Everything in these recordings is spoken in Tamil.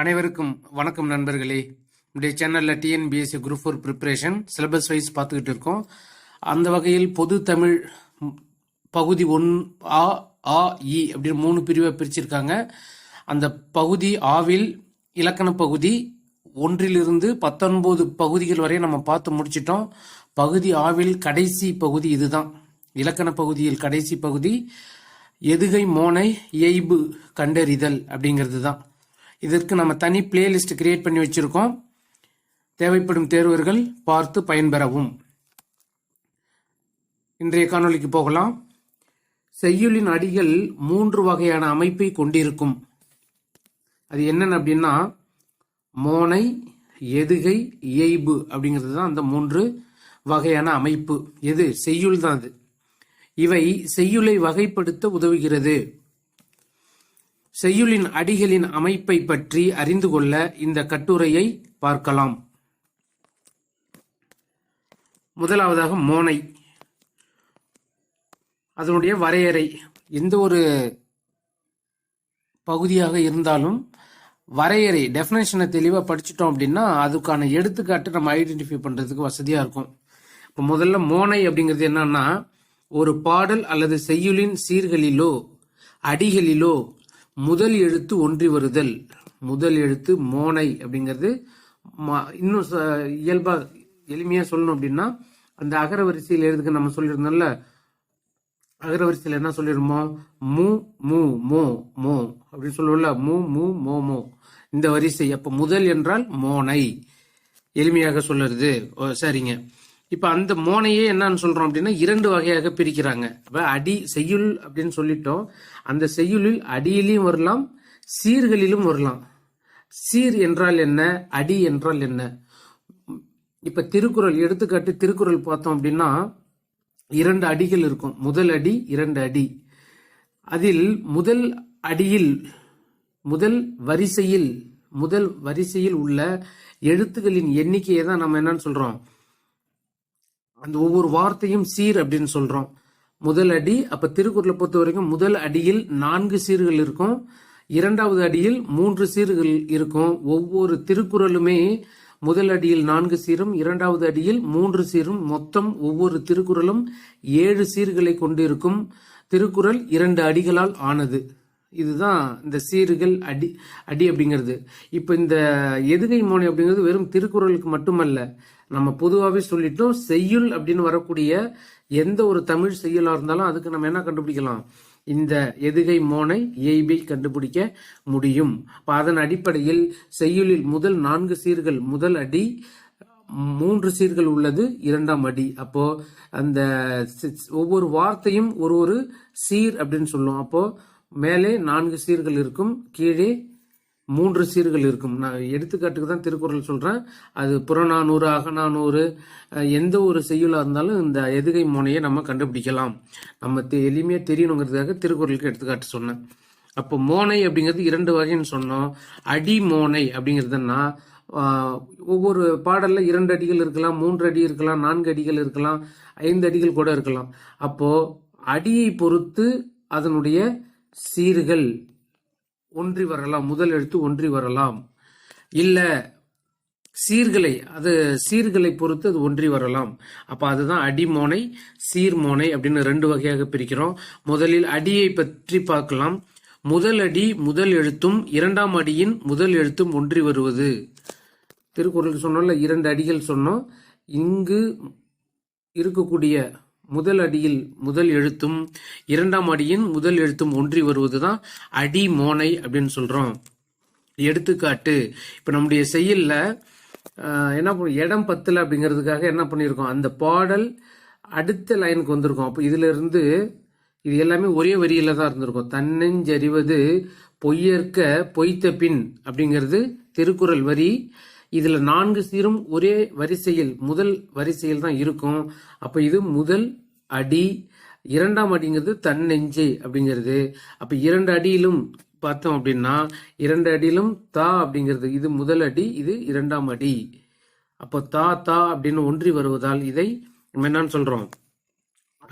அனைவருக்கும் வணக்கம் நண்பர்களே. நம்முடைய சேனலில் TNPSC group four preparation syllabus wise பார்த்துக்கிட்டு இருக்கோம். அந்த வகையில் பொது தமிழ் பகுதி ஒன் ஆ ஆ இ அப்படின்னு மூணு பிரிவை பிரிச்சிருக்காங்க. அந்த பகுதி ஆவில் இலக்கண பகுதி ஒன்றிலிருந்து பத்தொன்பது பகுதிகள் வரை நம்ம பார்த்து முடிச்சிட்டோம். பகுதி ஆவில் கடைசி பகுதி இதுதான். இலக்கண பகுதியில் கடைசி பகுதி எதுகை மோனை இயைபு கண்டறிதல் அப்படிங்கிறது தான் இதற்கு நம்ம தனி பிளேலிஸ்ட் கிரியேட் பண்ணி வச்சிருக்கோம். தேவைப்படும் தேர்வர்கள் பார்த்து பயன்பெறவும். இன்றைய காணொளிக்கு போகலாம். செய்யுளின் அடிகள் மூன்று வகையான அமைப்பை கொண்டிருக்கும். அது என்னென்ன அப்படின்னா மோனை எதுகை இயைபு அப்படிங்கிறது தான் அந்த மூன்று வகையான அமைப்பு. எது? செய்யுள் தான் அது. இவை செய்யுளை வகைப்படுத்த உதவுகிறது. செய்யுளின் அடிகளின் அமைப்பை பற்றி அறிந்து கொள்ள இந்த கட்டுரையை பார்க்கலாம். முதலாவதாக மோனை. அதனுடைய வரையறை. எந்த ஒரு பகுதியாக இருந்தாலும் வரையறை டெஃபினேஷனை தெளிவாக படிச்சிட்டோம் அப்படின்னா அதுக்கான எடுத்துக்காட்டு நம்ம ஐடென்டிஃபை பண்ணுறதுக்கு வசதியாக இருக்கும். இப்போ முதல்ல மோனை அப்படிங்கிறது என்னன்னா ஒரு பாடல் அல்லது செய்யுளின் சீர்களிலோ அடிகளிலோ முதல் எழுத்து ஒன்றி வருதல். முதல் எழுத்து மோனை அப்படிங்கிறது இன்னும் ச- இயல்பா எளிமையா சொல்லணும் அப்படின்னா அந்த அகர வரிசையில் எழுதுக்கு நம்ம சொல்லியிருந்தோம்ல அகர வரிசையில் என்ன சொல்லிருமோ மு மு மோ மோ அப்படின்னு சொல்லுவோம்ல மு மு மோ மோ. இந்த வரிசை அப்போ முதல் என்றால் மோனை. எளிமையாக சொல்லுறது. ஓ, சரிங்க. இப்ப அந்த மோனையே என்னன்னு சொல்றோம் அப்படின்னா இரண்டு வகையாக பிரிக்கிறாங்க. இப்போ அடி செய்யுள் அப்படின்னு சொல்லிட்டோம். அந்த செய்யுளில் அடியிலையும் வரலாம் சீர்களிலும் வரலாம். சீர் என்றால் என்ன? அடி என்றால் என்ன? இப்ப திருக்குறள் எடுத்துக்காட்டு திருக்குறள் பார்த்தோம் அப்படின்னா இரண்டு அடிகள் இருக்கும். முதல் அடி இரண்டு அடி. அதில் முதல் அடியில் முதல் வரிசையில் முதல் வரிசையில் உள்ள எழுத்துக்களின் எண்ணிக்கையை தான் நம்ம என்னன்னு சொல்றோம்? அந்த ஒவ்வொரு வார்த்தையும் சீர் அப்படின்னு சொல்றோம். முதல் அடி அப்ப திருக்குறளை பொறுத்த வரைக்கும் முதல் அடியில் நான்கு சீர்கள் இருக்கும். இரண்டாவது அடியில் மூன்று சீர்கள் இருக்கும். ஒவ்வொரு திருக்குறளுமே முதல் அடியில் நான்கு சீரும் இரண்டாவது அடியில் மூன்று சீரும். மொத்தம் ஒவ்வொரு திருக்குறளும் ஏழு சீர்களை கொண்டிருக்கும். திருக்குறள் இரண்டு அடிகளால் ஆனது. இதுதான் இந்த சீர்கள் அடி அடி அப்படிங்கிறது. இப்போ இந்த எதுகை மோனை அப்படிங்கிறது வெறும் திருக்குறளுக்கு மட்டுமல்ல. நம்ம பொதுவாகவே சொல்லிட்டோம் செய்யுள் அப்படின்னு வரக்கூடிய எந்த ஒரு தமிழ் செய்யுளாக இருந்தாலும் அதுக்கு நம்ம என்ன கண்டுபிடிக்கலாம்? இந்த எதுகை மோனை இயைபை கண்டுபிடிக்க முடியும். இப்போ அதன் அடிப்படையில் செய்யுளில் முதல் நான்கு சீர்கள் முதல் அடி மூன்று சீர்கள் உள்ளது இரண்டாம் அடி. அப்போ அந்த ஒவ்வொரு வார்த்தையும் ஒரு ஒரு சீர் அப்படின்னு சொல்லுவோம் அப்போ மேலே நான்கு சீர்கள் இருக்கும் கீழே மூன்று சீர்கள் இருக்கும். நான் எடுத்துக்காட்டுக்கு தான் திருக்குறள் சொல்கிறேன் அது புறநானூறு அகநானூறு எந்த ஒரு செய்யுளாக இருந்தாலும் இந்த எதுகை மோனையை நம்ம கண்டுபிடிக்கலாம். நம்ம தெ- தெரியணுங்கிறதுக்காக திருக்குறளுக்கு எடுத்துக்காட்டு சொன்னேன். அப்போ மோனை அப்படிங்கிறது இரண்டு வகைன்னு சொன்னோம். அடி மோனை அப்படிங்கிறதுன்னா ஒவ்வொரு பாடலில் இரண்டு அடிகள் இருக்கலாம் மூன்று அடி இருக்கலாம் நான்கு அடிகள் இருக்கலாம் ஐந்து அடிகள் கூட இருக்கலாம். அப்போது அடியை பொறுத்து அதனுடைய சீர்கள் ஒன்றி வரலாம் முதல் எழுத்து ஒன்றி வரலாம். இல்ல சீர்களை அது சீர்களை பொறுத்து அது ஒன்றி வரலாம். அப்ப அதுதான் அடிமோனை சீர்மோனை அப்படின்னு ரெண்டு வகையாக பிரிக்கிறோம். முதலில் அடியை பற்றி பார்க்கலாம். முதல் அடி முதல் எழுத்தும் இரண்டாம் அடியின் முதல் எழுத்தும் ஒன்றி வருவது. திருக்குறளுக்கு சொன்னோம்ல இரண்டு அடிகள் சொன்னோம். இங்கு இருக்கக்கூடிய முதல் அடியில் முதல் எழுத்தும் இரண்டாம் அடியின் முதல் எழுத்தும் ஒன்றி வருவதுதான் அடி மோனை அப்படின்னு சொல்றோம். எடுத்துக்காட்டு இப்ப நம்முடைய செய்யல்ல என்ன பண்ண இடம் பத்தல அப்படிங்கிறதுக்காக என்ன பண்ணியிருக்கோம் அந்த பாடல் அடுத்த லைனுக்கு வந்திருக்கோம். அப்போ இதுல இருந்து இது எல்லாமே ஒரே வரியில தான் இருந்திருக்கும். தன்னெஞ்சறிவது பொய்யற்க பொய்த்த பின் அப்படிங்கிறது திருக்குறள் வரி. இதுல நான்கு சீரும் ஒரே வரிசையில் முதல் வரிசையில் தான் இருக்கும். அப்ப இது முதல் அடி இரண்டாம் அடிங்கிறது தன்னெஞ்சை அப்படிங்கிறது. அப்ப இரண்டு அடியிலும் பார்த்தோம் அப்படின்னா இரண்டு அடியிலும் தா அப்படிங்கிறது. இது முதல் அடி இது இரண்டாம் அடி. அப்போ தா தா அப்படின்னு ஒன்றி வருவதால் இதை நம்ம என்னன்னு சொல்றோம்?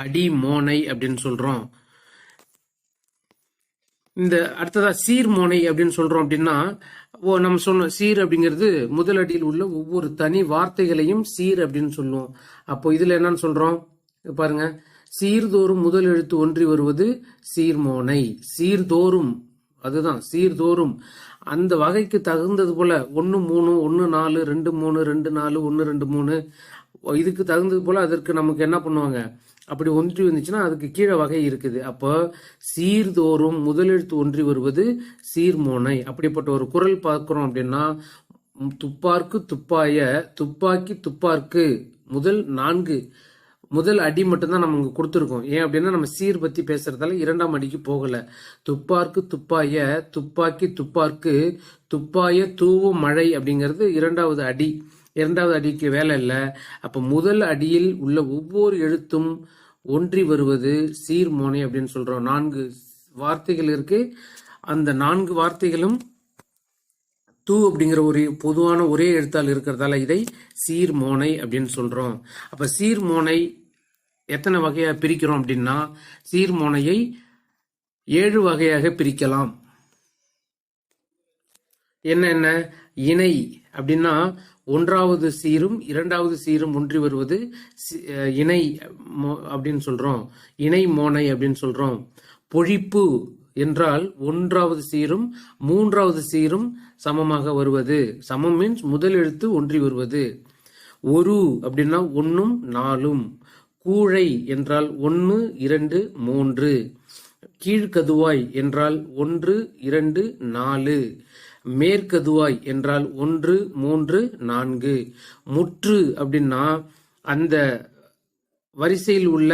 அடி மோனை அப்படின்னு சொல்றோம். இந்த அடுத்ததா சீர் மோனை அப்படின்னு சொல்றோம் அப்படின்னா ஓ நம்ம சொன்னோம் சீர் அப்படிங்கிறது முதல் அடியில் உள்ள ஒவ்வொரு தனி வார்த்தைகளையும் சீர் அப்படின்னு சொல்லுவோம். அப்போ இதுல என்னன்னு சொல்றோம்? பாருங்க. சீர்தோறும் முதல் எழுத்து ஒன்றி வருவது சீர்மோனை. சீர்தோறும். அதுதான் சீர்தோறும். அந்த வகைக்கு தகுந்தது போல ஒன்று மூணு ஒன்று நாலு ரெண்டு மூணு ரெண்டு நாலு ஒன்று ரெண்டு மூணு இதுக்கு தகுந்தது போல அதற்கு நமக்கு என்ன பண்ணுவாங்க? அப்படி ஒன்றி வந்துச்சுன்னா அதுக்கு கீழே வகை இருக்குது. அப்போ சீர்தோறும் முதலெழுத்து ஒன்றி வருவது சீர்மோனை. அப்படிப்பட்ட ஒரு குரல் பார்க்குறோம் அப்படின்னா துப்பார்க்கு துப்பாய துப்பாக்கி துப்பார்க்கு முதல் நான்கு. முதல் அடி மட்டும்தான் நம்ம இங்க கொடுத்துருக்கோம். ஏன் அப்படின்னா நம்ம சீர் பற்றி பேசுறதால இரண்டாம் அடிக்கு போகலை. துப்பார்க்கு துப்பாய துப்பாக்கி துப்பார்க்கு துப்பாய தூவும் மழை அப்படிங்கிறது இரண்டாவது அடி. இரண்டாவது அடிக்கு வேலை இல்லை. அப்போ முதல் அடியில் உள்ள ஒவ்வொரு எழுத்தும் ஒன்றி வருவது சீர்மோனை அப்படின்னு சொல்கிறோம் நான்கு வார்த்தைகள் இருக்கு. அந்த நான்கு வார்த்தைகளும் தூ அப்படிங்கிற ஒரு பொதுவான ஒரே எழுத்தால் இருக்கிறதால இதை சீர்மோனை அப்படின்னு சொல்றோம். அப்ப சீர்மோனை எத்தனை வகையாக பிரிக்கிறோம் அப்படின்னா சீர்மோனையை ஏழு வகையாக பிரிக்கலாம். என்ன என்ன? இணை அப்படின்னா ஒன்றாவது சீரும் இரண்டாவது சீரும் ஒன்றி வருவது சி- அஹ் இணை மோ- அப்படின்னு சொல்றோம். இணை மோனை அப்படின்னு சொல்றோம். பொழிப்பு என்றால் ஒன்றாவது சீரும் மூன்றாவது சீரும் சமமாக வருவது. சமம் மீன்ஸ் முதல் எழுத்து ஒன்றி வருவது. ஒரு அப்படின்னா ஒன்னும் நாலும். கூழை என்றால் ஒன்று இரண்டு மூன்று. கீழ்கதுவாய் என்றால் ஒன்று இரண்டு நாலு. மேற்கதுவாய் என்றால் ஒன்று மூன்று நான்கு. முற்று அப்படின்னா அந்த வரிசையில் உள்ள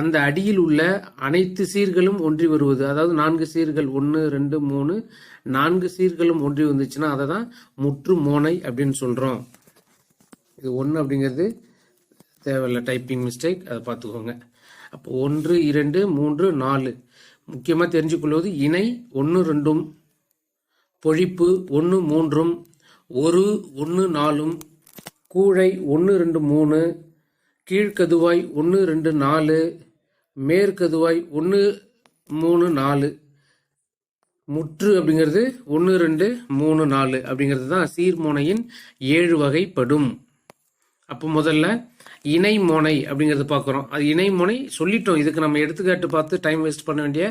அந்த அடியில் உள்ள அனைத்து சீர்களும் ஒன்றி வருவது. அதாவது நான்கு சீர்கள் ஒன்று ரெண்டு மூணு நான்கு சீர்களும் ஒன்றி வந்துச்சுன்னா அதை தான் முற்று மோனை அப்படின்னு சொல்கிறோம் இது ஒன்று அப்படிங்கிறது தேவையில்ல டைப்பிங் மிஸ்டேக் அதை பார்த்துக்கோங்க. அப்போ ஒன்று இரண்டு மூன்று நாலு. முக்கியமாக தெரிஞ்சுக்கொள்வது இணை ஒன்று ரெண்டும் பொழிப்பு ஒன்று மூன்றும் ஒரு ஒன்று நாலும் கூழை ஒன்று ரெண்டு மூணு கீழ்க்கதுவாய் ஒன்று ரெண்டு நாலு மேற்கதுவாய் ஒன்று மூணு நாலு. முற்று அப்படிங்கிறது ஒன்று ரெண்டு மூணு நாலு அப்படிங்கிறது தான் சீர்மோனையின் ஏழு வகைப்படும். அப்போ முதல்ல இணை மோனை பார்க்குறோம். அது இணை மோனை சொல்லிட்டோம். இதுக்கு நம்ம எடுத்துக்காட்டு பார்த்து டைம் வேஸ்ட் பண்ண வேண்டிய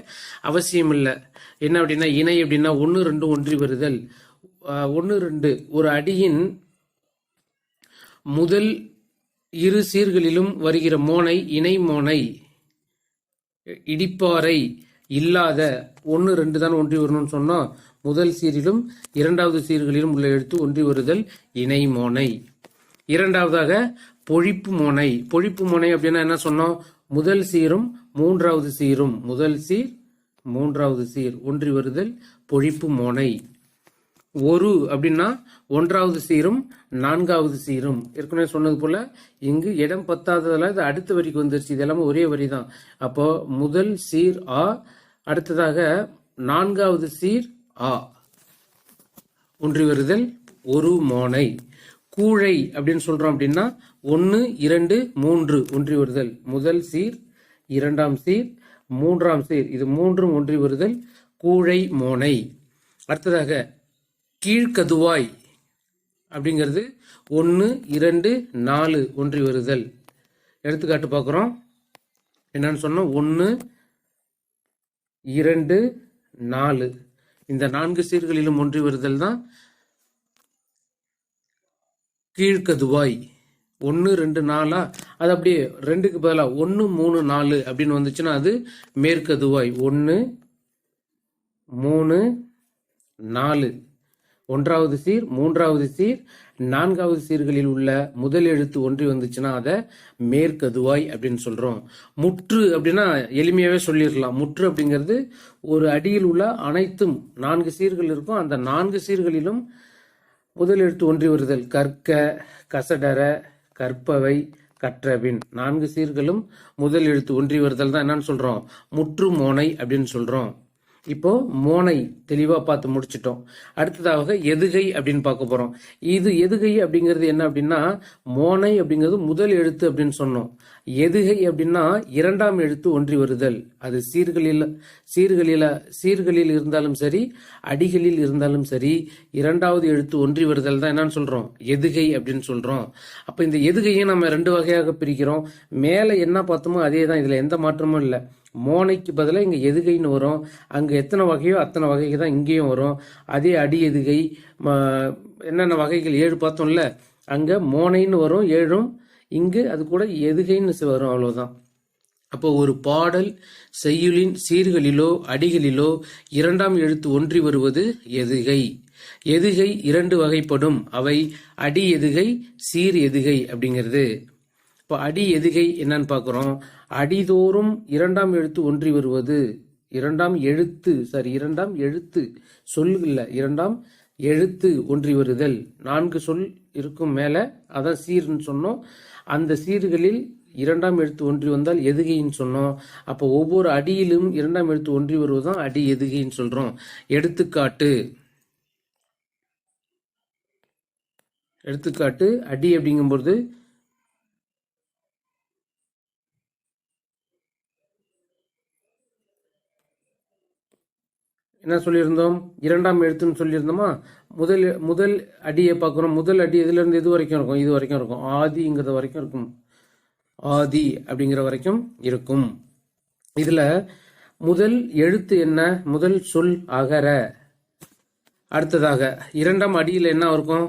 அவசியம் இல்லை. என்ன அப்படின்னா இணை அப்படின்னா ஒன்று ரெண்டு ஒன்றி வருதல். ஒன்று ரெண்டு ஒரு அடியின் முதல் இரு சீர்களிலும் வருகிற மோனை இணை மோனை இடிப்பாறை இல்லாத ஒன்று ரெண்டு தான் ஒன்றி வரணும்னு சொன்னோம் முதல் சீரிலும் இரண்டாவது சீர்களிலும் உள்ள எழுத்து ஒன்றி வருதல் இணை மோனை. இரண்டாவதாக பொழிப்பு மோனை. பொழிப்பு மோனை அப்படின்னா என்ன சொன்னோம்? முதல் சீரும் மூன்றாவது சீரும். முதல் சீர் மூன்றாவது சீர் ஒன்றி வருதல் பொழிப்பு மோனை. ஒரு அப்படின்னா ஒன்றாவது சீரும் நான்காவது சீரும். ஏற்கனவே சொன்னது போல இங்கு இடம் பத்தாததால இது அடுத்த வரிக்கு வந்துருச்சு. இது எல்லாமே ஒரே வரி தான் அப்போ முதல் சீர் ஆ அடுத்ததாக நான்காவது சீர் ஆ. ஒன்றி வருதல் ஒரு மோனை. கூழை அப்படின்னு சொல்றோம் அப்படின்னா ஒன்று இரண்டு மூன்று ஒன்றி வருதல். முதல் சீர் இரண்டாம் சீர் மூன்றாம் சீர். இது மூன்றும் ஒன்றி வருதல் கூழை மோனை. அடுத்ததாக கீழ்கதுவாய் அப்படிங்கிறது ஒன்று இரண்டு நாலு ஒன்றி வருதல். எடுத்துக்காட்டு பார்க்குறோம். என்னன்னு சொன்னால் ஒன்று இரண்டு நாலு. இந்த நான்கு சீர்களிலும் ஒன்றி வருதல் தான் கீழ்கதுவாய் ஒன்று ரெண்டு நாலா? அது அப்படியே ரெண்டுக்கு பதிலாக ஒன்று மூணு நாலு அப்படின்னு வந்துச்சுன்னா அது மேற்கதுவாய். ஒன்று மூணு நாலு. ஒன்றாவது சீர் மூன்றாவது சீர் நான்காவது சீர்களில் உள்ள முதல் எழுத்து ஒன்றி வந்துச்சுன்னா அதை மேற்கதுவாய் அப்படின்னு சொல்றோம். முற்று அப்படின்னா எளிமையாவே சொல்லிடலாம். முற்று அப்படிங்கிறது ஒரு அடியில் உள்ள அனைத்தும் நான்கு சீர்கள் இருக்கும். அந்த நான்கு சீர்களிலும் முதல் எழுத்து ஒன்றி வருதல். கற்க கசடர கற்பவை கற்றபின். நான்கு சீர்களும் முதல் எழுத்து ஒன்றி வருதல் தான். என்னன்னு சொல்றோம். முற்று மோனை அப்படின்னு சொல்றோம். இப்போ மோனை தெளிவா பார்த்து முடிச்சிட்டோம். அடுத்ததாக எதுகை அப்படின்னு பார்க்க போறோம். இது எதுகை அப்படிங்கிறது என்ன அப்படின்னா மோனை அப்படிங்கிறது முதல் எழுத்து அப்படின்னு சொன்னோம். எதுகை அப்படின்னா இரண்டாம் எழுத்து ஒன்றி வருதல். அது சீர்களில் சீர்களில சீர்களில் இருந்தாலும் சரி அடிகளில் இருந்தாலும் சரி இரண்டாவது எழுத்து ஒன்றி வருதல் தான் என்னன்னு சொல்றோம். எதுகை அப்படின்னு சொல்றோம். அப்ப இந்த எதுகையை நம்ம ரெண்டு வகையாக பிரிக்கிறோம். மேல என்ன பார்த்தோமோ அதே தான் இதுல எந்த மாற்றமும் இல்லை. மோனைக்கு பதிலாக இங்கே எதுகைன்னு வரும். அங்கே எத்தனை வகையோ அத்தனை வகைக்கு தான் இங்கேயும் வரும். அதே அடி எதுகை என்னென்ன வகைகள் ஏழு பார்த்தோம்ல அங்கே மோனைன்னு வரும் ஏழும் இங்கு அது கூட எதுகைன்னு வரும் அவ்வளோதான் அப்போ ஒரு பாடல் செய்யுளின் சீர்களிலோ அடிகளிலோ இரண்டாம் எழுத்து ஒன்றி வருவது எதுகை. எதுகை இரண்டு வகைப்படும். அவை அடி எதுகை சீர் எதுகை அப்படிங்கிறது. இப்போ அடி எதுகை என்னன்னு பார்க்குறோம். அடிதோறும் இரண்டாம் எழுத்து ஒன்றி வருவது. இரண்டாம் எழுத்து சாரி இரண்டாம் எழுத்து சொல் இல்லை இரண்டாம் எழுத்து ஒன்றி வருதல். நான்கு சொல் இருக்கும் மேலே அதான் சீர்னு சொன்னோம். அந்த சீர்களில் இரண்டாம் எழுத்து ஒன்றி வந்தால் எதுகைன்னு சொன்னோம். அப்போ ஒவ்வொரு அடியிலும் இரண்டாம் எழுத்து ஒன்றி வருவதுதான் அடி எதுகைன்னு சொல்கிறோம் எடுத்துக்காட்டு. எடுத்துக்காட்டு அடி அப்படிங்கும்போது என்ன சொல்லியிருந்தோம்? இரண்டாம் எழுத்துன்னு சொல்லியிருந்தோமா? முதல் முதல் அடியை பார்க்குறோம். முதல் அடி இதுலேருந்து இது வரைக்கும் இருக்கும்? இது வரைக்கும் இருக்கும். ஆதிங்கிறது வரைக்கும் இருக்கும். ஆதி அப்படிங்கிற வரைக்கும் இருக்கும். இதில் முதல் எழுத்து என்ன? முதல் சொல் அகர. அடுத்ததாக இரண்டாம் அடியில் என்ன இருக்கும்?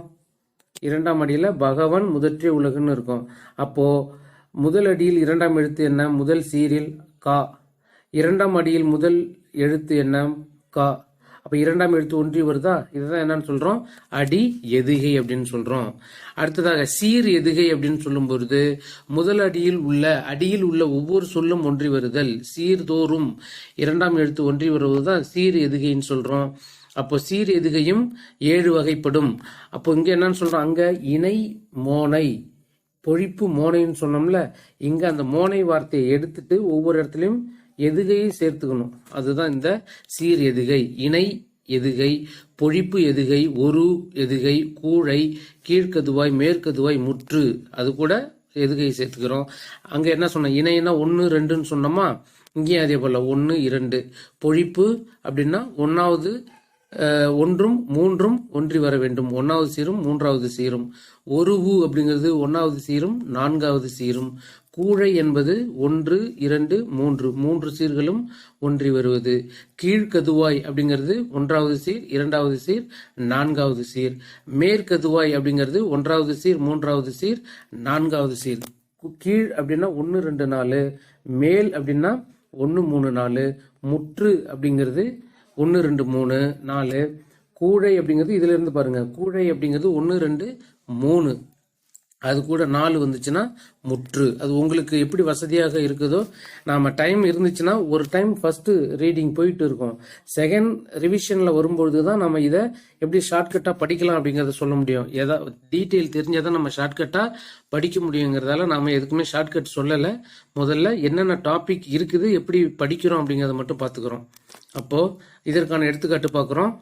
இரண்டாம் அடியில் பகவான் முதற்றே உலகுன்னு இருக்கும். அப்போது முதல் அடியில் இரண்டாம் எழுத்து என்ன? முதல் சீரில் கா. இரண்டாம் அடியில் முதல் எழுத்து என்ன? கா. அப்போ இரண்டாம் எழுத்து ஒன்றி வருதா? இதுதான் என்னன்னு சொல்றோம். அடி எதுகை அப்படின்னு சொல்றோம். அடுத்ததாக சீர் எதுகை அப்படின்னு சொல்லும் பொழுது முதல் அடியில் உள்ள அடியில் உள்ள ஒவ்வொரு சொல்லும் ஒன்றி வருதல். சீர்தோறும் இரண்டாம் எழுத்து ஒன்றி வருவதுதான் சீர் எதுகைன்னு சொல்றோம். அப்போ சீர் எதுகையும் ஏழு வகைப்படும். அப்போ இங்க என்னன்னு சொல்றோம். அங்க இணை மோனை. பொழிப்பு மோனைன்னு சொன்னோம்ல இங்க அந்த மோனை வார்த்தையை எடுத்துட்டு ஒவ்வொரு இடத்துலையும் எதுகையை சேர்த்துக்கணும். அதுதான் இந்த சீர் எதுகை இணை எதுகை பொழிப்பு எதுகை ஒரு எதுகை கூழை கீழ்க்கதுவாய் மேற்கதுவாய் முற்று. அது கூட எதுகை சேர்த்துக்கிறோம். அங்க என்ன சொன்னோம் இணைன்னா ஒன்று ரெண்டுன்னு சொன்னோமா? இங்கேயும் அதே போல ஒன்று இரண்டு. பொழிப்பு அப்படின்னா ஒன்றாவது ஒன்றும் மூன்றும் ஒன்றி வர வேண்டும். ஒன்றாவது சீரும் மூன்றாவது சீரும். ஒரு ஊ அப்படிங்கிறது ஒன்றாவது சீரும் நான்காவது சீரும். கூழை என்பது ஒன்று இரண்டு மூன்று. மூன்று சீர்களும் ஒன்றி வருவது. கீழ்கதுவாய் அப்படிங்கிறது ஒன்றாவது சீர் இரண்டாவது சீர் நான்காவது சீர். மேற்கதுவாய் அப்படிங்கிறது ஒன்றாவது சீர் மூன்றாவது சீர் நான்காவது சீர். கீழ் அப்படின்னா ஒன்று ரெண்டு நாலு. மேல் அப்படின்னா ஒன்று மூணு நாலு. முற்று அப்படிங்கிறது ஒன்று ரெண்டு மூணு நாலு. கூழை அப்படிங்கிறது இதுல இருந்து பாருங்க. கூழை அப்படிங்கிறது ஒன்று ரெண்டு மூணு. அது கூட நாலு வந்துச்சுன்னா முற்று. அது உங்களுக்கு எப்படி வசதியாக இருக்குதோ நாம் டைம் இருந்துச்சுன்னா ஒரு டைம் ஃபஸ்ட்டு ரீடிங் போயிட்டு இருக்கோம். செகண்ட் ரிவிஷனில் வரும்பொழுது தான் நம்ம இதை எப்படி ஷார்ட்கட்டாக படிக்கலாம் அப்படிங்கிறத சொல்ல முடியும். எதாவது டீட்டெயில் தெரிஞ்சாதான் நம்ம ஷார்ட்கட்டாக படிக்க முடியுங்கிறதால நாம் எதுக்குமே ஷார்ட்கட் சொல்லலை. முதல்ல என்னென்ன டாபிக் இருக்குது எப்படி படிக்கிறோம் அப்படிங்கிறத மட்டும் பார்த்துக்கிறோம். அப்போது இதற்கான எடுத்துக்காட்டு பார்க்குறோம்.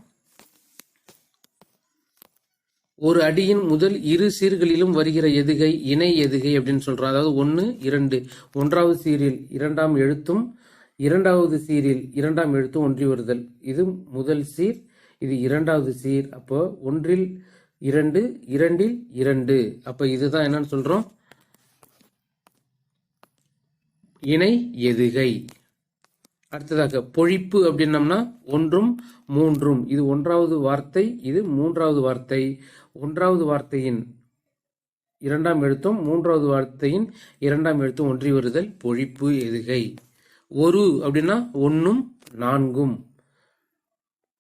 ஒரு அடியின் முதல் இரு சீர்களிலும் வருகிற எதுகை இணை எதுகை அப்படின்னு சொல்றோம். அதாவது ஒன்று இரண்டு. ஒன்றாவது சீரில் இரண்டாம் எழுத்தும் இரண்டாவது சீரில் இரண்டாம் எழுத்தும் ஒன்றி வருதல். இது முதல் சீர் இது இரண்டாவது சீர். அப்போ ஒன்றில் இரண்டு இரண்டில் இரண்டு. அப்போ இதுதான் என்னன்னு சொல்றோம். இணை எதுகை. அடுத்ததாக பொழிப்பு அப்படின்னம்னா ஒன்றும் மூன்றும். இது ஒன்றாவது வார்த்தை இது மூன்றாவது வார்த்தை. ஒன்றாவது வார்த்தையின் இரண்டாம் எழுத்தும் மூன்றாவது வார்த்தையின் இரண்டாம் எழுத்தும் ஒன்றி வருதல் பொழிப்பு எதுகை ஒரு அப்படின்னா ஒன்றும் நான்கும்.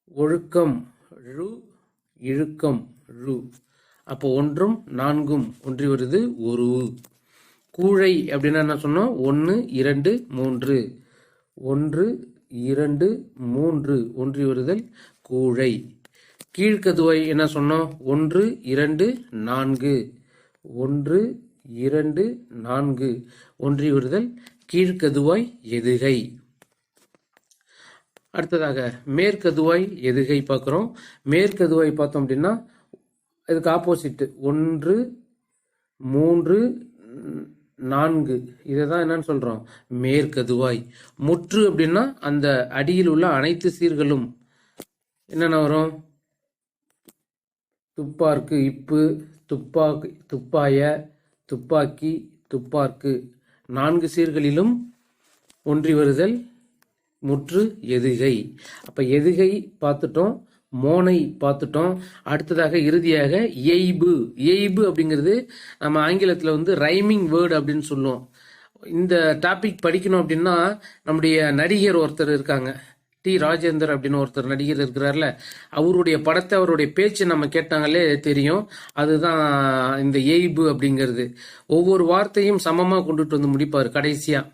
ஒழுக்கம் ழு இழுக்கம் ழு. அப்போ ஒன்றும் நான்கும் ஒன்றி வருது ஒரு. கூழை அப்படின்னா என்ன சொன்னோம்? ஒன்று இரண்டு மூன்று. ஒன்று இரண்டு மூன்று ஒன்றி வருதல் கூழை. கீழ்கதுவை என்ன சொன்னோம்? ஒன்று இரண்டு நான்கு. ஒன்று இரண்டு நான்கு. ஒன்றி விடுதல் கீழ்க்கதுவாய் எதுகை. அடுத்ததாக மேற்கதுவாய் எதுகை பார்க்குறோம். மேற்கதுவாய் பார்த்தோம் அப்படின்னா இதுக்கு ஆப்போசிட் ஒன்று மூன்று நான்கு. இதை தான் என்னன்னு சொல்கிறோம் மேற்கதுவாய் முற்று அப்படின்னா அந்த அடியில் உள்ள அனைத்து சீர்களும் என்னென்ன வரும்? துப்பார்க்கு இப்பு துப்பாக்கு துப்பாய துப்பாக்கி துப்பார்க்கு. நான்கு சீர்களிலும் ஒன்றி வருதல் முற்று எதுகை. அப்போ எதுகை பார்த்துட்டோம் மோனை பார்த்துட்டோம். அடுத்ததாக இறுதியாக எய்பு. எய்பு அப்படிங்கிறது நம்ம ஆங்கிலத்தில் வந்து ரைமிங் வேர்டு அப்படின்னு சொல்லுவோம். இந்த டாபிக் படிக்கணும் அப்படின்னா நம்முடைய நடிகர் ஒருத்தர் இருக்காங்க. டி ராஜேந்தர் அப்படின்னு ஒருத்தர் நடிகர் இருக்கிறார்ல அவருடைய படத்தை அவருடைய பேச்சு நம்ம கேட்டாங்களே தெரியும். அதுதான் இந்த எய்பு அப்படிங்கிறது. ஒவ்வொரு வார்த்தையும் சமமாக கொண்டுட்டு வந்து முடிப்பார் கடைசியாக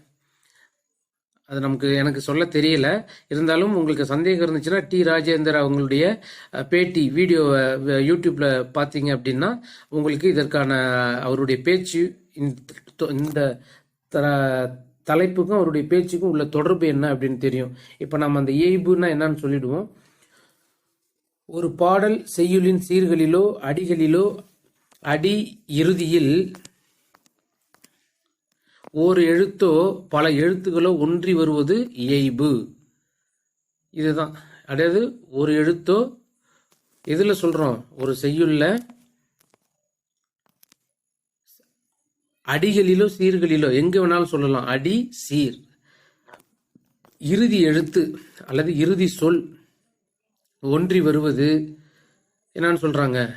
அது நமக்கு எனக்கு சொல்ல தெரியல. இருந்தாலும் உங்களுக்கு சந்தேகம் இருந்துச்சுன்னா டி ராஜேந்தர் அவங்களுடைய பேட்டி வீடியோவை யூடியூப்பில் பார்த்தீங்க அப்படின்னா உங்களுக்கு இதற்கான அவருடைய பேச்சு இந்த- இந்த தலைப்புக்கும் அவருடைய பேச்சுக்கும் உள்ள தொடர்பு என்ன அப்படின்னு தெரியும். இப்போ நம்ம அந்த ஏய்புன்னா என்னன்னு சொல்லிடுவோம். ஒரு பாடல் செய்யுளின் சீர்களிலோ அடிகளிலோ அடி இறுதியில் ஓர் எழுத்தோ பல எழுத்துக்களோ ஒன்றி வருவது இயைபு இதுதான். அதாவது ஒரு எழுத்தோ எதில் சொல்கிறோம் ஒரு செய்யுள்ள அடிகளிலோ சீர்களிலோ எங்க வேணாலும் சொல்லலாம். அடி சீர். இறுதி எழுத்து அல்லது இறுதி சொல் ஒன்றி வருவது என்னன்னு சொல்றாங்க?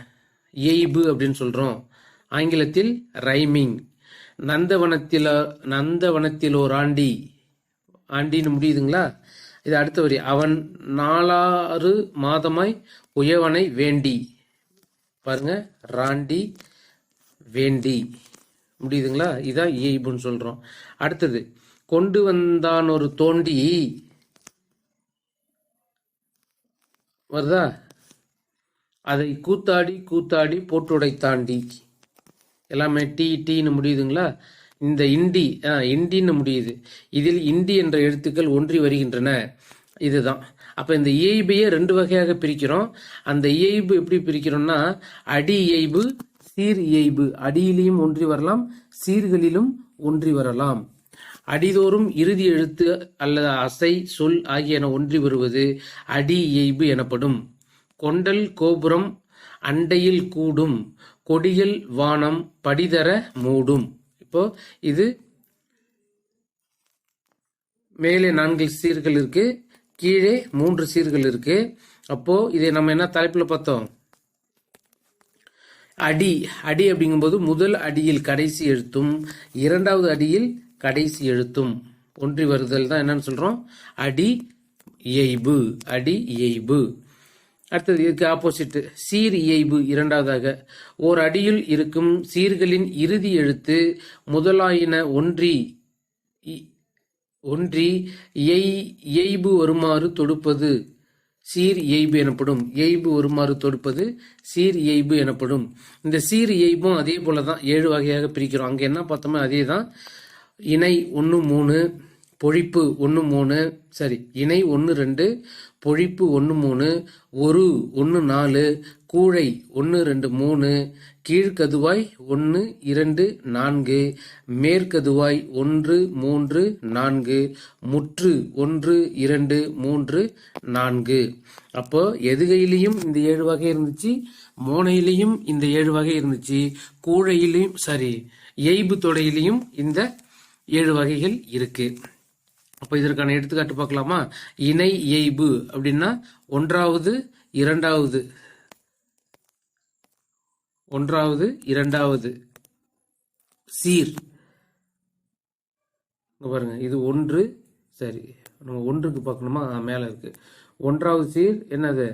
எய்பு அப்படின்னு சொல்றோம். ஆங்கிலத்தில் ரைமிங். நந்தவனத்தில நந்தவனத்திலோர் ஆண்டி ஆண்டின்னு முடியுதுங்களா? இது அடுத்த வரி. அவன் நாலாறு மாதமாய் உயவனை வேண்டி. பாருங்க. ராண்டி வேண்டி. முடியுதுங்களா? இதான் இயைபுன்னு சொல்றோம். அடுத்தது கொண்டு வந்தான் ஒரு தோண்டி. வருதா? அதை கூத்தாடி கூத்தாடி போட்டுடை தாண்டி. எல்லாமே டி டீன்னு முடியுதுங்களா? இந்த இண்டி இண்டின்னு முடியுது. இதில் இண்டி என்ற எழுத்துக்கள் ஒன்றி வருகின்றன. இதுதான். அப்போ இந்த இயைபையே ரெண்டு வகையாக பிரிக்கிறோம். அந்த இயைபு எப்படி பிரிக்கிறோம்னா அடி இயைபு சீர் இயைபு. அடியிலையும் ஒன்றி வரலாம் சீர்களிலும் ஒன்றி வரலாம். அடிதோறும் இறுதி எழுத்து அல்லது அசை சொல் ஆகியன ஒன்றி வருவது அடி இயைபு எனப்படும். கொண்டல் கோபுரம் அண்டையில் கூடும். கொடிகள் வானம் படிதர மூடும். இப்போ இது மேலே நான்கு சீர்கள் இருக்கு. கீழே மூன்று சீர்கள் இருக்கு. அப்போ இதை நம்ம என்ன தலைப்புல பார்த்தோம்? அடி. அடி அப்படிங்கும்போது முதல் அடியில் கடைசி எழுத்தும் இரண்டாவது அடியில் கடைசி எழுத்தும். ஒன்றி வருதல் தான் என்னன்னு சொல்றோம். அடி இயைபு. அடி இயைபு. அடுத்தது இதுக்கு ஆப்போசிட் சீர் இயைபு இரண்டாவதாக. ஓர் அடியில் இருக்கும் சீர்களின் இறுதி எழுத்து முதலாயின ஒன்றி இ- ஒன்றி எய் எய்பு வருமாறு தொடுப்பது சீர் இயைபு எனப்படும். எய்பு வருமாறு தொடுப்பது சீர் இயைபு எனப்படும். இந்த சீர் எய்பும் அதே போல தான் ஏழு வகையாக பிரிக்கிறோம். அங்கே என்ன பார்த்தோமோ அதே தான் இணை ஒன்று மூணு பொழிப்பு ஒன்று மூணு சரி இணை ஒன்று ரெண்டு பொழிப்பு ஒன்று மூணு ஒரு ஒன்று நாலு கூழை ஒன்று ரெண்டு மூணு கீழ்கதுவாய் ஒன்று இரண்டு நான்கு மேற்கதுவாய் ஒன்று மூன்று நான்கு முற்று ஒன்று இரண்டு மூன்று நான்கு. அப்போ எதுகையிலையும் இந்த ஏழு வகை இருந்துச்சு மோனையிலையும் இந்த ஏழு வகை இருந்துச்சு கூழையிலையும் சரி எய்பு தொடையிலையும் இந்த ஏழு வகைகள் இருக்கு. அப்போ இதற்கான எடுத்துக்காட்டு பார்க்கலாமா? இணை எய்பு அப்படின்னா ஒன்றாவது இரண்டாவது ஒன்றாவது இரண்டாவது சீர். பாருங்க இது ஒன்று சரி நம்ம ஒன்றுக்கு பார்க்கணுமா? மேலே மேல இருக்கு. ஒன்றாவது சீர் என்னது?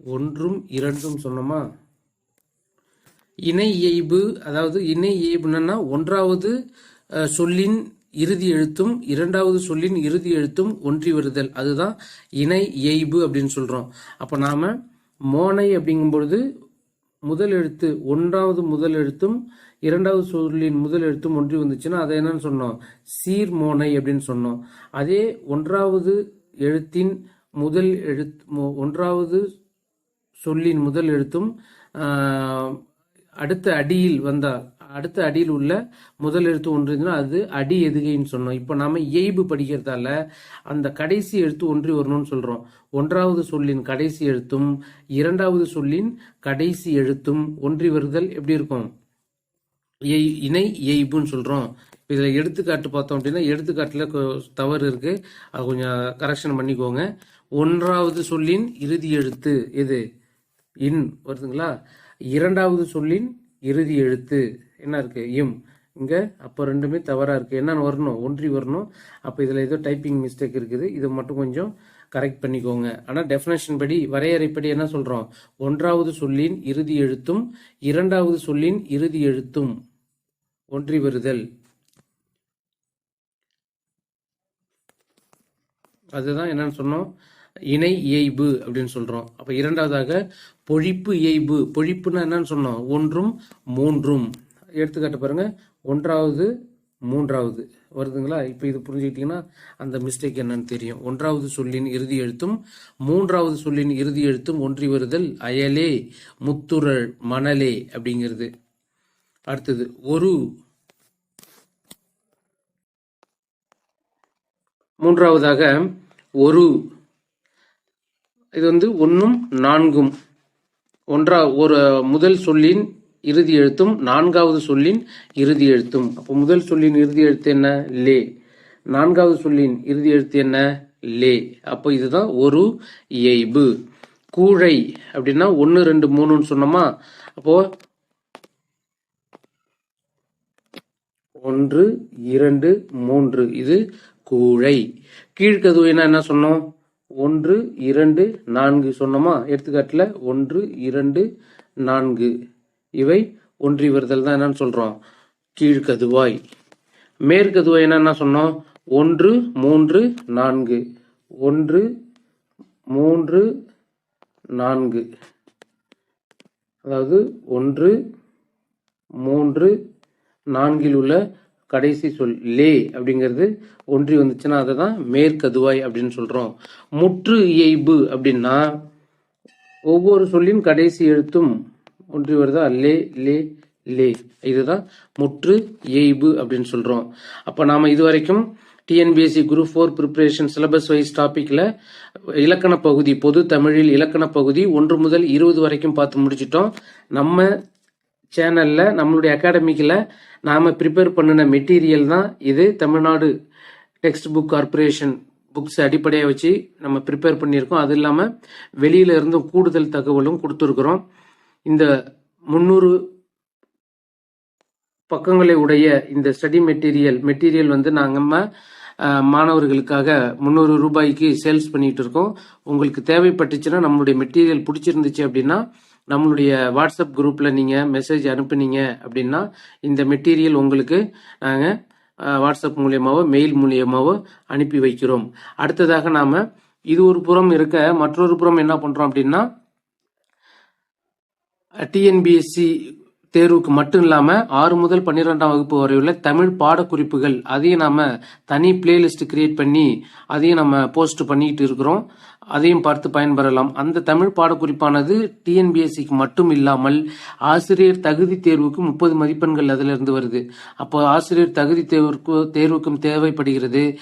ஒன்றும் இரண்டும் சொன்னோமா? இணை இயைபு அதாவது இணை இயைபுனா ஒன்றாவது சொல்லின் இறுதி எழுத்தும் இரண்டாவது சொல்லின் இறுதி எழுத்தும் ஒன்றி வருதல். அதுதான் இணை இயைபு அப்படின்னு சொல்கிறோம் அப்போ நாம் மோனை அப்படிங்கும் பொழுது முதல் எழுத்து ஒன்றாவது முதல் எழுத்தும் இரண்டாவது சொல்லின் முதல் எழுத்தும் ஒன்றி வந்துச்சுன்னா அதை என்னன்னு சொன்னோம்? சீர்மோனை அப்படின்னு சொன்னோம். அதே ஒன்றாவது எழுத்தின் முதல் எழுத்து ஒன்றாவது சொல்லின் முதல் எழுத்தும் அடுத்த அடியில் வந்தால் அடுத்த அடியில் உள்ள முதல் எழுத்து ஒன்று இருந்ததுன்னா அது அடி எதுகைன்னு சொன்னோம். இப்போ நாம இயைபு படிக்கிறதால அந்த கடைசி எழுத்து ஒன்றி வரணும்னு சொல்றோம். ஒன்றாவது சொல்லின் கடைசி எழுத்தும் இரண்டாவது சொல்லின் கடைசி எழுத்தும் ஒன்றி வருதல் எப்படி இருக்கும்? இணை இயைபுன்னு சொல்றோம். இதில் எடுத்துக்காட்டு பார்த்தோம் அப்படின்னா எடுத்துக்காட்டில் தவறு இருக்கு. அது கொஞ்சம் கரெக்ஷன் பண்ணிக்கோங்க. ஒன்றாவது சொல்லின் இறுதி எழுத்து எது? இன் வருதுங்களா? இரண்டாவது சொல்லின் இறுதி எழுத்து. என்ன இருக்குது இம். இங்கே அப்போ ரெண்டுமே தவறாக இருக்குது என்னென்னு வரணும்? ஒன்றி வரணும். அப்போ இதில் ஏதோ டைப்பிங் மிஸ்டேக் இருக்குது. இதை மட்டும் கொஞ்சம் கரெக்ட் பண்ணிக்கோங்க. ஆனால் டெஃபினேஷன் படி வரையறைப்படி என்ன சொல்கிறோம் ஒன்றாவது சொல்லின் இறுதி எழுத்தும் இரண்டாவது சொல்லின் இறுதி எழுத்தும். ஒன்றி வருதல். அதுதான் என்னன்னு சொன்னோம்? இணை இயைபு அப்படின்னு சொல்றோம். அப்ப இரண்டாவதாக பொழிப்பு இயைபு. பொழிப்புன்னா என்னன்னு சொன்னோம்? ஒன்றும் மூன்றும். எடுத்துக்காட்டு பாருங்கள் ஒன்றாவது மூன்றாவது. வருதுங்களா? இப்போ இது புரிஞ்சுக்கிட்டீங்கன்னா அந்த மிஸ்டேக் என்னன்னு தெரியும். ஒன்றாவது சொல்லின் இறுதி எழுத்தும் மூன்றாவது சொல்லின் இறுதி எழுத்தும் ஒன்றி வருதல் அயலே முத்துரல் மணலே அப்படிங்கிறது. அடுத்தது ஒரு. மூன்றாவதாக ஒரு. இது வந்து ஒன்றும் நான்கும். ஒன்றா ஒரு முதல் சொல்லின் இறுதி எழுத்தும் நான்காவது சொல்லின் இறுதி எழுத்தும். அப்போ முதல் சொல்லின் இறுதி எழுத்து என்ன? லே. நான்காவது சொல்லின் இறுதி எழுத்து என்ன? லே. அப்போ இதுதான் ஒரு எய்பு. கூழை அப்படின்னா ஒன்று ரெண்டு மூணுன்னு சொன்னோமா? அப்போ ஒன்று இரண்டு மூன்று. இது கூழை. கீழ்கதுவைனா என்ன சொன்னோம்? ஒன்று இரண்டு நான்கு சொன்னோமா? எடுத்துக்காட்டில் ஒன்று இரண்டு நான்கு. இவை ஒன்றி வருதல் தான். என்னன்னு சொல்றோம். கீழ்கதுவாய். மேற்கதுவாய் என்ன சொன்னோம்? ஒன்று மூன்று நான்கு. ஒன்று மூன்று நான்கு. அதாவது ஒன்று மூன்று நான்கில் உள்ள கடைசி சொல் லே அப்படிங்கிறது ஒன்றி வந்துச்சுன்னா அதை தான் மேற்கதுவாய் அப்படின்னு சொல்கிறோம் முற்று இயைபு அப்படின்னா ஒவ்வொரு சொல்லின் கடைசி எழுத்தும் ஒன்று வருதா? லே லே லே. இதுதான் முற்று எய்பு அப்படின்னு சொல்றோம். அப்ப நாம இதுவரைக்கும் TNPSC group four preparation syllabus wise டாபிக்ல இலக்கண பகுதி பொது தமிழில் இலக்கண பகுதி ஒன்று முதல் இருபது வரைக்கும் பார்த்து முடிச்சிட்டோம். நம்ம சேனல்ல நம்மளுடைய அகாடமிக்கில் நாம ப்ரிப்பேர் பண்ணின மெட்டீரியல் தான் இது. Tamil Nadu text book corporation books அடிப்படையாக வச்சு நம்ம ப்ரிப்பேர் பண்ணியிருக்கோம். அது இல்லாமல் வெளியில இருந்தும் கூடுதல் தகவலும் கொடுத்துருக்குறோம். இந்த முந்நூறு பக்கங்களை உடைய இந்த ஸ்டடி மெட்டீரியல் மெட்டீரியல் வந்து நாங்கள் மாணவர்களுக்காக முந்நூறு ரூபாய்க்கு சேல்ஸ் பண்ணிட்டு இருக்கோம். உங்களுக்கு தேவைப்பட்டுச்சுன்னா நம்மளுடைய மெட்டீரியல் பிடிச்சிருந்துச்சு அப்படின்னா நம்மளுடைய வாட்ஸ்அப் குரூப்பில் நீங்கள் மெசேஜ் அனுப்புனீங்க அப்படின்னா இந்த மெட்டீரியல் உங்களுக்கு நாங்கள் வாட்ஸ்அப் மூலியமாவோ மெயில் மூலியமாகவோ அனுப்பி வைக்கிறோம். அடுத்ததாக நாம் இது ஒரு புறம் இருக்க மற்றொரு புறம் என்ன பண்ணுறோம் அப்படின்னா டிஎன்பிஎஸ்சி தேர்வுக்கு மட்டும் இல்லாமல் ஆறு முதல் பன்னிரெண்டாம் வகுப்பு வரை உள்ள தமிழ் பாடக்குறிப்புகள் அதையும் நாம் தனி பிளேலிஸ்ட் கிரியேட் பண்ணி அதையும் நம்ம போஸ்ட் பண்ணிக்கிட்டு இருக்கிறோம். அதையும் பார்த்து பயன்பெறலாம். அந்த தமிழ் பாடக்குறிப்பானது டிஎன்பிஎஸ்சிக்கு மட்டும் இல்லாமல் ஆசிரியர் தகுதி தேர்வுக்கு முப்பது மதிப்பெண்கள் அதிலிருந்து வருது. அப்போ ஆசிரியர் தகுதி தேர்வுக்கு தேர்வுக்கும் தேவைப்படுகிறது.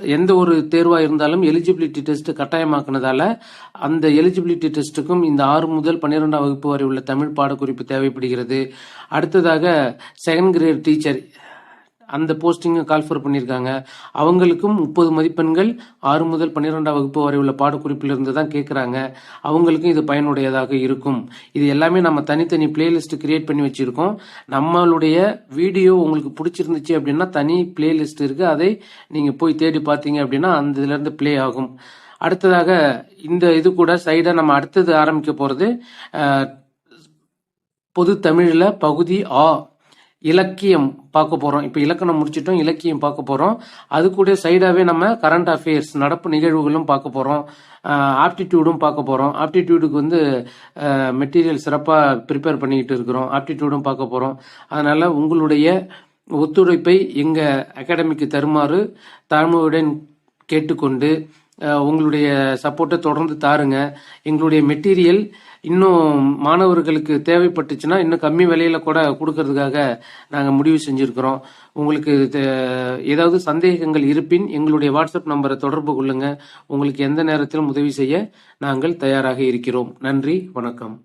எந்த ஒரு தேர்வாக இருந்தாலும் எலிஜிபிலிட்டி டெஸ்ட் கட்டாயமாக்குனதால அந்த எலிஜிபிலிட்டி டெஸ்ட்டுக்கும் இந்த ஆறு முதல் பன்னிரெண்டாம் வகுப்பு வரை உள்ள தமிழ் பாடக்குறிப்பு தேவைப்படுகிறது. அடுத்ததாக செகண்ட் கிரேட் டீச்சர் அந்த போஸ்டிங்கை கால்ஃபர் பண்ணியிருக்காங்க அவங்களுக்கும் முப்பது மதிப்பெண்கள் ஆறு முதல் பன்னிரெண்டாம் வகுப்பு வரை உள்ள பாடக்குறிப்பில் இருந்து தான் கேட்குறாங்க அவங்களுக்கும் இது பயனுடையதாக இருக்கும். இது எல்லாமே நம்ம தனித்தனி பிளேலிஸ்ட் கிரியேட் பண்ணி வச்சுருக்கோம். நம்மளுடைய வீடியோ உங்களுக்கு பிடிச்சிருந்துச்சு அப்படின்னா தனி பிளேலிஸ்ட் இருக்குது அதை நீங்கள் போய் தேடி பார்த்தீங்க அப்படின்னா அந்த இதுலேருந்து பிளே ப்ளே ஆகும். அடுத்ததாக இந்த இது கூட சைடாக நம்ம அடுத்தது ஆரம்பிக்க போகிறது பொது தமிழில் பகுதி ஆ இலக்கியம் பார்க்க போகிறோம் இப்போ இலக்கணம் முடிச்சிட்டோம் இலக்கியம் பார்க்க போகிறோம் அது கூட சைடாகவே நம்ம கரண்ட் அஃபேர்ஸ் நடப்பு நிகழ்வுகளும் பார்க்க போகிறோம் ஆப்டிடியூடும் பார்க்க போகிறோம் ஆப்டிடியூடுக்கு வந்து மெட்டீரியல் சிறப்பாக ப்ரிப்பேர் பண்ணிக்கிட்டு இருக்கிறோம். ஆப்டிடியூடும் பார்க்க போகிறோம் அதனால் உங்களுடைய ஒத்துழைப்பை எங்கள் அகாடமிக்கு தருமாறு தாழ்மையுடன் கேட்டுக்கொண்டு உங்களுடைய சப்போர்ட்டை தொடர்ந்து தாருங்க. எங்களுடைய மெட்டீரியல் இன்னும் மாணவர்களுக்கு தேவைப்பட்டுச்சுன்னா இன்னும் கம்மி விலையில கூட கொடுக்கறதுக்காக நாங்கள் முடிவு செஞ்சுருக்கிறோம். உங்களுக்கு ஏதாவது சந்தேகங்கள் இருப்பின் எங்களுடைய வாட்ஸ்அப் நம்பரை தொடர்பு கொள்ளுங்க. உங்களுக்கு எந்த நேரத்திலும் உதவி செய்ய நாங்கள் தயாராக இருக்கிறோம். நன்றி வணக்கம்.